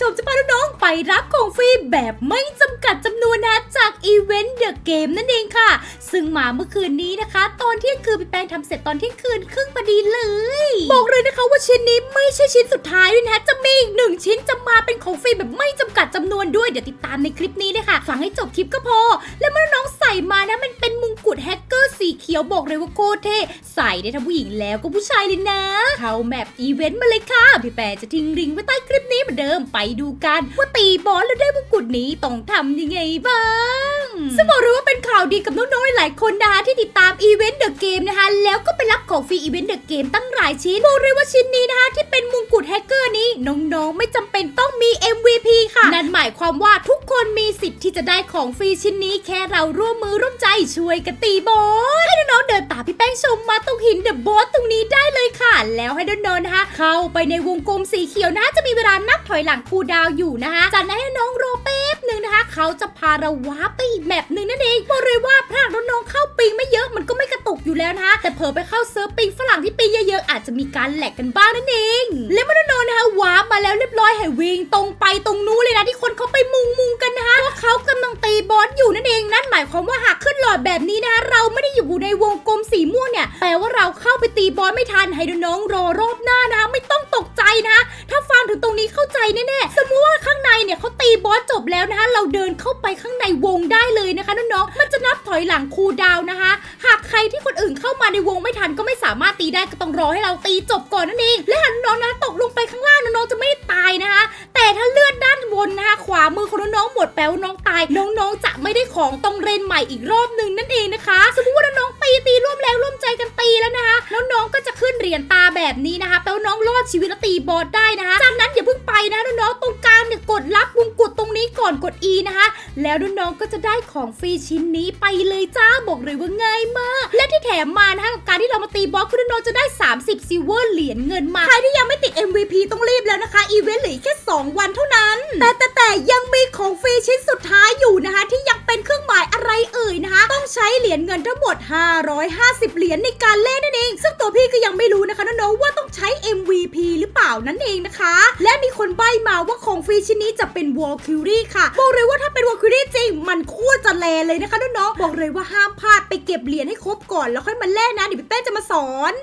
ชมจะพาน้องๆไปรับของฟรีแบบไม่จำกัดจำนวนนะจากอีเวนต์เดอะเกมนั่นเองค่ะ ซึ่งมาเมื่อคืนนี้นะคะ ตอนเที่ยงคืนพี่แป้งทำเสร็จตอนเที่ยงคืนครึ่งพอดีเลย บอกเลยนะคะว่าชิ้นนี้ไม่ใช่ชิ้นสุดท้ายด้วยนะจะมีอีกหนึ่งชิ้นจะมาเป็นของฟรีแบบไม่จำกัดจำนวนด้วยเดี๋ยวติดตามในคลิปนี้เลยค่ะฟังให้จบคลิปก็พอ และเมื่อน้องใส่มานะมันเป็นมงกุฎแฮกเก สีเขียวบอกเลยว่าโคตรเท่ใส่ได้ทั้งผู้หญิงแล้วก็ผู้ชายเลยนะ เข้าแมปอีเวนต์มาเลยค่ะ พี่แปรจะทิ้งลิงก์ไว้ใต้คลิปนี้เหมือนเดิมไปดูกัน ว่าตีบอสแล้วได้มงกุฎนี้ต้องทำยังไงบ้างาวดีกับน้องๆหลายคนนะคะที่ติดตามอีเวนต์เดอะเกมนะคะแล้วก็ไปรับของฟรีอีเวนต์เดอะเกมตั้งหลายชิ้นบอกเลยว่าชิ้นนี้นะคะ ที่เป็นมงกุฎแฮกเกอร์นี้น้องๆ ไม่จำเป็นต้องมี MVP ค่ะ นั่นหมายความว่าทุกคนมีสิทธิ์ที่จะได้ของฟรีชิ้นนี้แค่เราร่วมมือร่วมใจช่วยกันตีบอสให้น้องๆเดินตามพี่แป้งชมมาตรงหินเดอะบอสตรงนี้ได้เลยค่ะ แล้วให้น้องๆนะคะเข้าไปในวงกลมสีเขียวนะจะมีเวลานับถอยหลังคูดาวอยู่นะคะจากนั้นให้น้องรอแป๊บหนึ่งนะคะ เขาจะพาเราว้าร์ปไปอีกแมปหนึ่งนั่นเอง อยู่แล้วนะคะ แต่เผลอไปเข้าเซิร์ฟปิงฝรั่งที่ปิงเยอะๆอาจจะมีการแหลกกันบ้างนั่นเอง และมื่อน้องๆนะคะว้ามาแล้วเรียบร้อยให้วิ่งตรงไปตรงนู้นเลยนะที่คนเขาไปมุงมุงกันนะคะเพราะเขากำลังตีบอสอยู่นั่นเองนั่นหมายความว่าหากขึ้นหลอดแบบนี้นะคะเราไม่ได้อยู่ในวงกลมสีม่วงเนี่ยแปลว่าเราเข้าไปตีบอสไม่ทันให้น้องรอรอบหน้านะคะไม่ต้องตกใจนะคะถ้าฟังถึงตรงนี้เข้าใจแน่ๆสมมติว่าข้างในเนี่ยเขาตีบอสจบแล้วนะคะเราเดินเข้าไปข้างในวงได้เลยนะคะน้องๆมันจะ อยหลังคูดาวนะคะ หากใครที่คนอื่นเข้ามาในวงไม่ทันก็ไม่สามารถตีได้ก็ต้องรอให้เราตีจบก่อนนั่นเอง และหากน้องๆนะตกลงไปข้างล่างน้องจะไม่ตายนะคะ แต่ถ้าเลือดด้านบนนะคะขวามือของน้องหมดแปลว่าน้องตาย น้องๆจะไม่ได้ของต้องเรนใหม่อีกรอบหนึ่งนั่นเองนะคะ สมมติว่าน้องตีตีร่วมแรงร่วมใจกันตีแล้วนะคะแล้วน้องก็จะขึ้นเหรียญตาแบบนี้นะคะแปลว่าน้องรอดชีวิตและตีบอสได้นะคะจากนั้นอย่าเพิ่งไปนะน้องๆตรงกลางเนี่ย อนกด E นะคะ แล้วน้องๆก็จะได้ของฟรีชิ้นนี้ไปเลยจ้าบอกเลยว่าง่ายมาก และที่แถมมานะคะกับการที่เรามาตีบอสคือน้องจะได้ 30ซิลเวอร์เหรียญเงินมา ใครที่ยังไม่ติด MVP ต้องรีบแล้วนะคะ อีเวนต์เหลือแค่ 2 วันเท่านั้น แต่แต่แต่ยังมีของฟรีชิ้นสุดท้ายอยู่นะคะ ที่ยังเป็นเครื่องหมายอะไรเอ่ยนะคะ ต้องใช้เหรียญเงินทั้งหมด 550 เหรียญในการเล่นนั่นเอง ซึ่งตัวพี่ก็ยังไม่รู้นะคะน้องๆว่าต้องใช้ MVP หาวนั่นเองนะคะ และมีคนใบ้มาว่าของฟรีชิ้นนี้จะเป็นวอลคิวรี่ค่ะ บอกเลยว่าถ้าเป็นวอลคิวรี่จริง มันคู่จะแลเลยนะคะน้องๆบอกเลยว่าห้ามพลาดไปเก็บเหรียญให้ครบก่อนแล้วค่อยมาแล่นะเดี๋ยวพี่แป้จะมาสอน